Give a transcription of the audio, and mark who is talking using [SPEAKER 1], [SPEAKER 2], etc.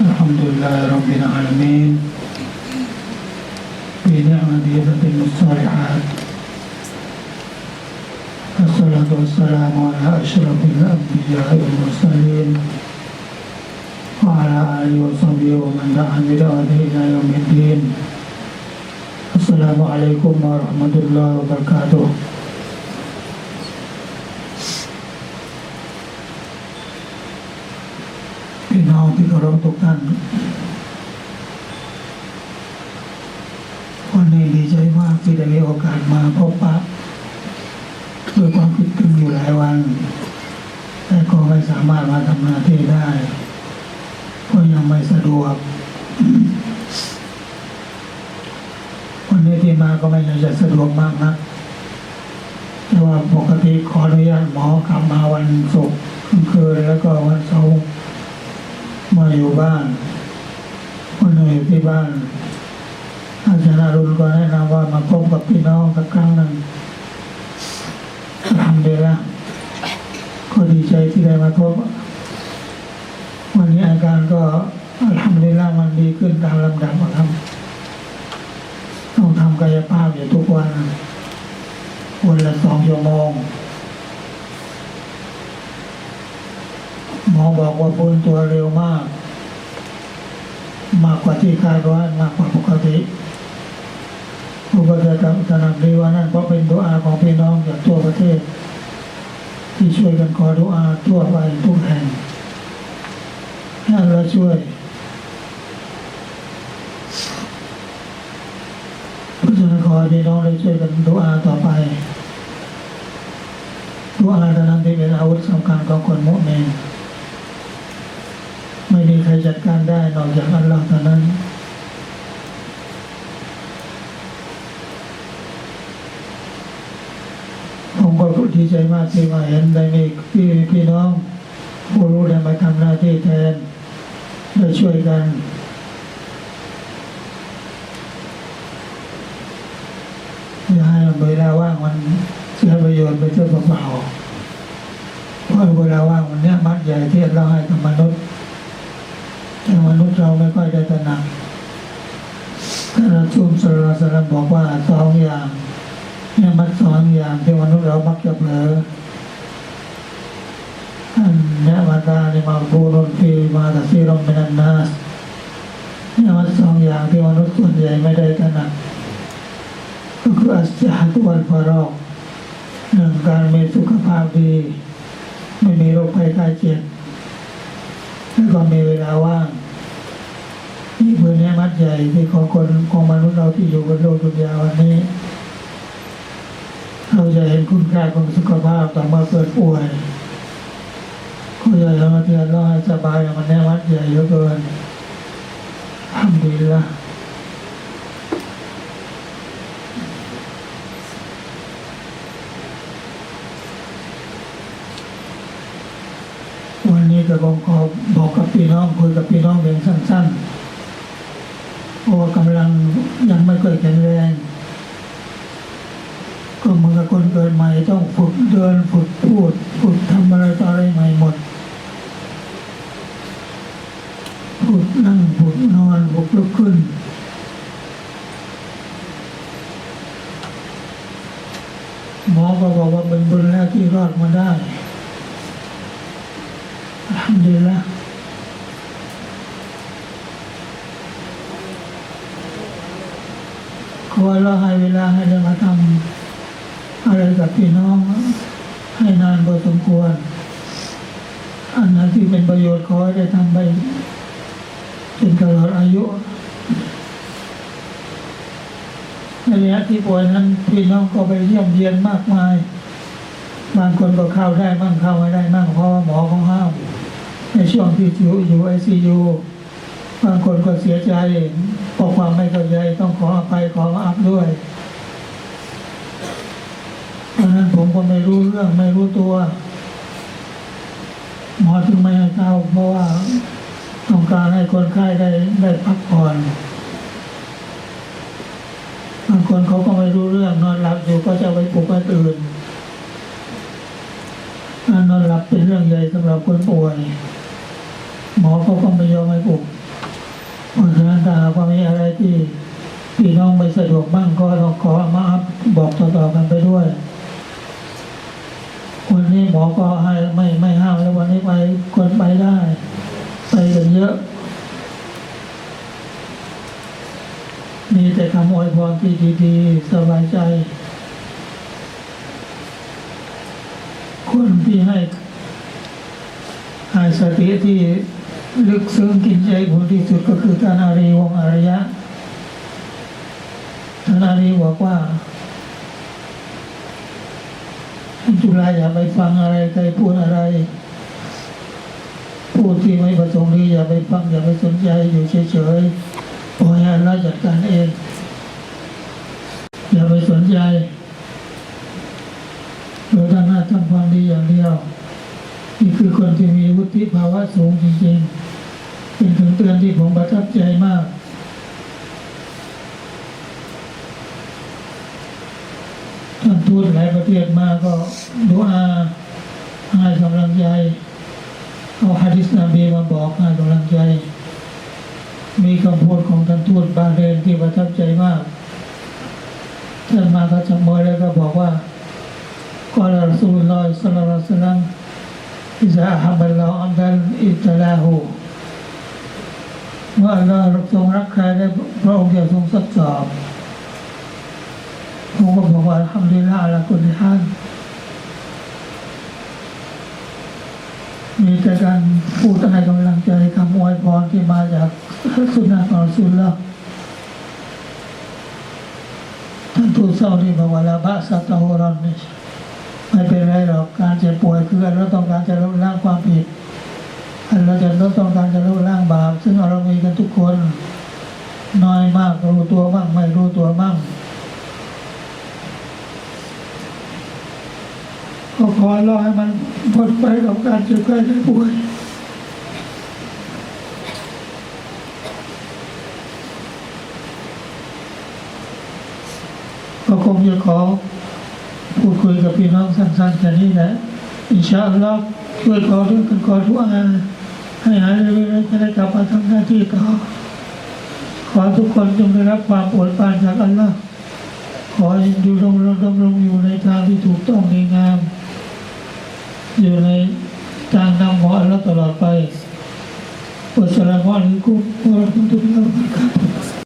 [SPEAKER 1] الحمد لله رب العالمين. بنعمته تتم الصالحات. الصلاة والسلام على أشرف الأنبياء والمرسلين. وعلى آله وصحبه ومن دعا بدعوته إلى يوم الدين. السلام عليكم ورحمة الله وبركاته. พี่น้องที่เคารพทุกท่าน วันนี้ดีใจมากที่ได้มีโอกาสมาพบปะด้วยความคิดถึงอยู่หลายวัน แต่ก็ไม่สามารถมาทำหน้าที่ได้ ก็ยังไม่สะดวก วันนี้ที่มาก็ไม่ใช่จะสะดวกมากนะแต่ว่าปกติขออนุญาตหมอกลับมาวันศุกร์คืนแล้วก็วันเสาร์ มาอยู่บ้านคนหนึ่งอยู่ที่บ้าน อาจารย์อรุณก็แนะนำว่ามาพบกับพี่น้องสักครั้งหนึ่งทำดีแล้วก็ดีใจที่ได้มาพบวันนี้อาการก็ทำดีแล้วมันดีขึ้นตามลำดับครับต้องทำกายภาพอยู่ทุกวันวันละสองชั่วโมง หมอบอกว่าฟื้นตัวเร็วมาก มากกว่าที่คาดไว้มากกว่าปกติผู้ก็จะตระหนักดีว่านั่นเพราะเป็นดุอาของพี่น้องจากทั่วประเทศ ที่ช่วยกันขอดุอาทั่วไปทุกแห่งให้เราช่วยเพราะฉะนั้นขอพี่น้องได้ช่วยกันดุอาต่อไปดุอาเท่านั้นที่เป็นอาวุธสำคัญของคนมุสลิม มีใครจัดการได้นอกจากอัลลอฮ์เท่านั้นผมก็ดีใจมากที่มาเห็นได้มีพี่พี่น้องผู้รู้ได้มาทำหน้าที่แทนได้ช่วยกันอย่าให้เวลาว่างมันเสียประโยชน์ไปเท่าเปล่าเพราะเวลาว่างมันเนี้ยมัดใหญ่ที่เราให้กับมนุษย์ เราไม่ค่อยได้ตระหนักท่านราชุมสรสลามบอกว่าสองอย่างเนี่ยมันสองอย่างที่มนุษย์เรามักจะเผลออันเนี้ยมัตาในมาบูรนฟีมาตัซีรมเป็นอันาสเนี่ยมันสองอย่างที่มนุษย์ส่วนใหญ่ไม่ได้ตระหนักก็คืออัจาตุวันฟารอกหนึ่งการมีสุขภาพดี ไม่มีโรคภัยไข้เจ็บแล้วก็มีเวลาว่าง นี่เพื่อนแนมัดใหญ่ที่ของคนของมนุษย์เราที่อยู่บนโลกดุนยาวันนี้ เราจะเห็นคุณค่าของสุขภาพต่อมาเกิดป่วยก็จะทำมาเตือเราให้สบายมันแนมัดใหญ่เหลือเกินทำดีละวันนี้ก็ผมขอบอกกับพี่น้องคุยกับพี่น้องเพียงสั้น ๆ เพราะว่ากำลังยังไม่เคยแข็งแรง ก็เหมือนกับคนเกิดใหม่ต้องฝึกเดินฝึกพูดฝึกทำอะไรต่ออะไรใหม่หมดฝึกนั่งฝึกนอนฝึกลุกขึ้นหมอก็บอกว่าเป็นบุญแล้วที่รอดมาได้อัลฮัมดุลิลละขอเราให้เวลาให้เรามาทำอะไรกับพี่น้อง ให้นานพอสมควร อันนั้นที่เป็นประโยชน์ขอได้ทำไปจนตลอดอายุในระยะที่ป่วยนั้นพี่น้องก็ไปเยี่ยมเยียนมากมาย บางคนก็เข้าได้บ้างเข้าไม่ได้บ้างเพราะว่าหมอเขาห้ามในช่วงที่อยู่อยู่ไอซียู บางคนก็เสียใจเพราะความไม่เข้าใจต้องขออภัยขออัพด้วยเพราะนั้นผมก็ไม่รู้เรื่องไม่รู้ตัวหมอถึงไม่ให้เข้าเพราะว่าต้องการให้คนไข้ได้ได้พักผ่อนบางคนเขาก็ไม่รู้เรื่อง นอนหลับอยู่ก็จะไปปลุกคนอื่นนอนหลับเป็นเรื่องใหญ่สำหรับคนป่วย หมอเขาก็ไม่ยอมให้ปลุก ว่ามีอะไรที่พี่น้องไม่สะดวกบ้างก็ต้องขอมาบอกต่อๆกันไปด้วย วันนี้หมอก็ให้ไม่ไม่ห้ามแล้ววันนี้ไปคนไปได้ ไปกันเยอะ มีแต่คำอวยพรที่ดีๆสบายใจ คนที่ให้ให้สติที่ ลึกซึ้งกินใจผมที่สุดก็คือท่านอารีวงอารยะท่านอารีบอกว่าจุฬาอย่าไปฟังอะไรใครพูดอะไร พูดที่ไม่ประสงค์ดีอย่าไปฟังอย่าไปสนใจอยู่เฉยๆปล่อยให้เราจัดการเอง อย่าไปสนใจเราทำหน้าทำความดีอย่างเดียว นี่คือคนที่มี วุฒิภาวะสูงจริงๆ เป็นถึงเตือนที่ผมประทับใจมาก ท่านทูตหลายประเทศมาก็ดูอาให้กำลังใจ เอาฮะดิษนาบีมาบอกให้กำลังใจ มีคำพูดของท่านทูตบาห์เรนที่ประทับใจมาก ท่านมาก็จำมวยแล้วก็บอกว่าก็รอสูลลอยสลลัลสัลลัม อิซาอัฮับบัลลอฮุอัมดันอิบตะลาหูเมื่ออัลลอฮ์ทรงรักใครได้พระองค์จะทรงทดสอบผมก็บอกว่าอัลฮัมดุลิลลาฮ์อะลากุลิฮานมีแต่การพูดให้กำลังใจคำอวยพรที่มาจากสุนนะของรสูลลอฮ์ท่านทูตเศร้าที่บอกว่าลาบะสัตตะโหรอนนี่ ไม่เป็นไรหรอกการเจ็บป่วยคือเราต้องการจะลดล้างความผิดเราจะลดต้องการจะลดล้างบาปซึ่งเรามีกันทุกคน น้อยมากรู้ตัวบ้างไม่รู้ตัวบ้างก็ขอรอให้มันพ้นไปกับการเจ็บไข้ได้ป่วยก็คงจะขอ พูดคุยกับพี่น้องสั้นๆแค่นี้แหละอินชาอัลลอฮ์ช่วยขอด้วยกันขอทุกอาให้หายเร็วๆจะได้กลับมาทำหน้าที่ต่อขอทุกคนจงได้รับความโปรดปรานจากอัลลอฮ์ขอให้อยู่ดำรงดำรงอยู่ในทางที่ถูกต้องดีงาม อยู่ในทางนำของอัลลอฮ์ตลอดไปอัสสลามุอะลัยกุมวะเราะห์มะตุลลอฮ์วะบะเราะกาตุฮ์